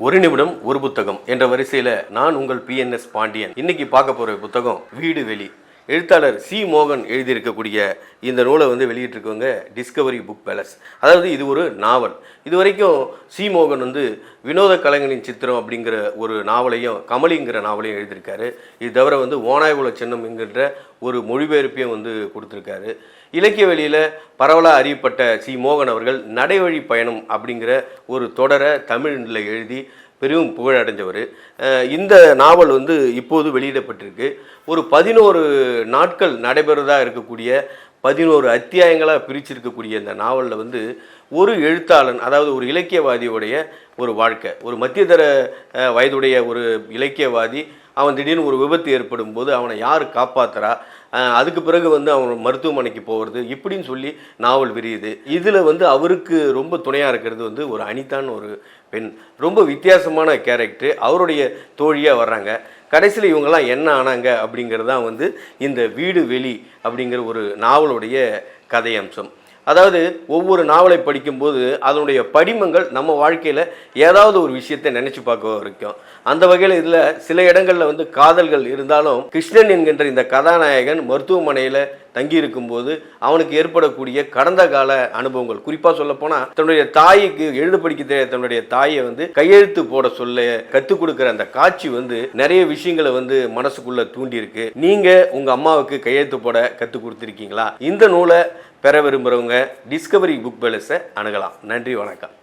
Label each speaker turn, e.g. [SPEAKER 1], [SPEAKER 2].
[SPEAKER 1] ஒரு நிமிடம் ஒரு புத்தகம் என்ற வரிசையில் நான் உங்கள் பிஎன்எஸ் பாண்டியன். இன்னைக்கு பார்க்க போகிற புத்தகம் வீடு வெளி. எழுத்தாளர் சி மோகன் எழுதியிருக்கக்கூடிய இந்த நூலை வந்து வெளியிட்டிருக்கவங்க டிஸ்கவரி புக் பேலஸ் அதாவது இது ஒரு நாவல். இது வரைக்கும் சி மோகன் வந்து வினோத கலைஞனின் சித்திரம் அப்படிங்கிற ஒரு நாவலையும் கமலிங்கிற நாவலையும் எழுதியிருக்காரு. இது தவிர வந்து ஓனாய்குல சின்னம் என்கின்ற ஒரு மொழிபெயர்ப்பையும் வந்து கொடுத்துருக்காரு. இலக்கிய வெளியில் பரவலாக அறியப்பட்ட சி மோகன் அவர்கள் நடைவழி பயணம் அப்படிங்கிற ஒரு தொடரை தமிழில் எழுதி பெரும் புகழடைஞ்சவர். அடைஞ்சவர் இந்த நாவல் வந்து இப்போது வெளியிடப்பட்டிருக்கு. ஒரு பதினோரு நாட்கள் நடைபெறுவதாக இருக்கக்கூடிய பதினோரு அத்தியாயங்களாக பிரிச்சிருக்கக்கூடிய இந்த நாவலில் வந்து ஒரு எழுத்தாளன் அதாவது ஒரு இலக்கியவாதியுடைய ஒரு வாழ்க்கை ஒரு மத்தியதர வயதுடைய ஒரு இலக்கியவாதி அவன் திடீர்னு ஒரு விபத்து ஏற்படும் போது அவனை யார் காப்பாத்துறா? அதுக்கு பிறகு வந்து அவன் மருத்துவமனைக்கு போகிறது இப்படின்னு சொல்லி நாவல் விரியுது. இதில் வந்து அவருக்கு ரொம்ப துணையாக இருக்கிறது வந்து ஒரு அனிதான் ஒரு பெண். ரொம்ப வித்தியாசமான கேரக்டர். அவருடைய தோழியாக வர்றாங்க. கடைசியில் இவங்கெல்லாம் என்ன ஆனாங்க அப்படிங்கிறது தான் வந்து இந்த வீடு வெளி அப்படிங்கிற ஒரு நாவலுடைய கதை அம்சம் அதாவது ஒவ்வொரு நாவலை படிக்கும்போது அதனுடைய படிமங்கள் நம்ம வாழ்க்கையில் ஏதாவது ஒரு விஷயத்தை நினச்சி பார்க்க வரைக்கும் அந்த வகையில் இதில் சில இடங்களில் வந்து காதல்கள் இருந்தாலும் கிருஷ்ணன் என்கின்ற இந்த கதாநாயகன் மருத்துவமனையில் தங்கி இருக்கும்போது அவனுக்கு ஏற்படக்கூடிய கடந்த கால அனுபவங்கள். குறிப்பாக சொல்லப்போனால் தன்னுடைய தாய்க்கு எழுத படிக்க தெரியாத தன்னுடைய தாயை வந்து கையெழுத்து போட சொல்ல கற்றுக் கொடுக்குற அந்த காட்சி வந்து நிறைய விஷயங்களை வந்து மனசுக்குள்ள தூண்டியிருக்கு. நீங்க உங்க அம்மாவுக்கு கையெழுத்து போட கற்றுக் கொடுத்துருக்கீங்களா? இந்த நூலை பெற விரும்புகிறவங்க டிஸ்கவரி புக் பேலஸை அணுகலாம். நன்றி வணக்கம்.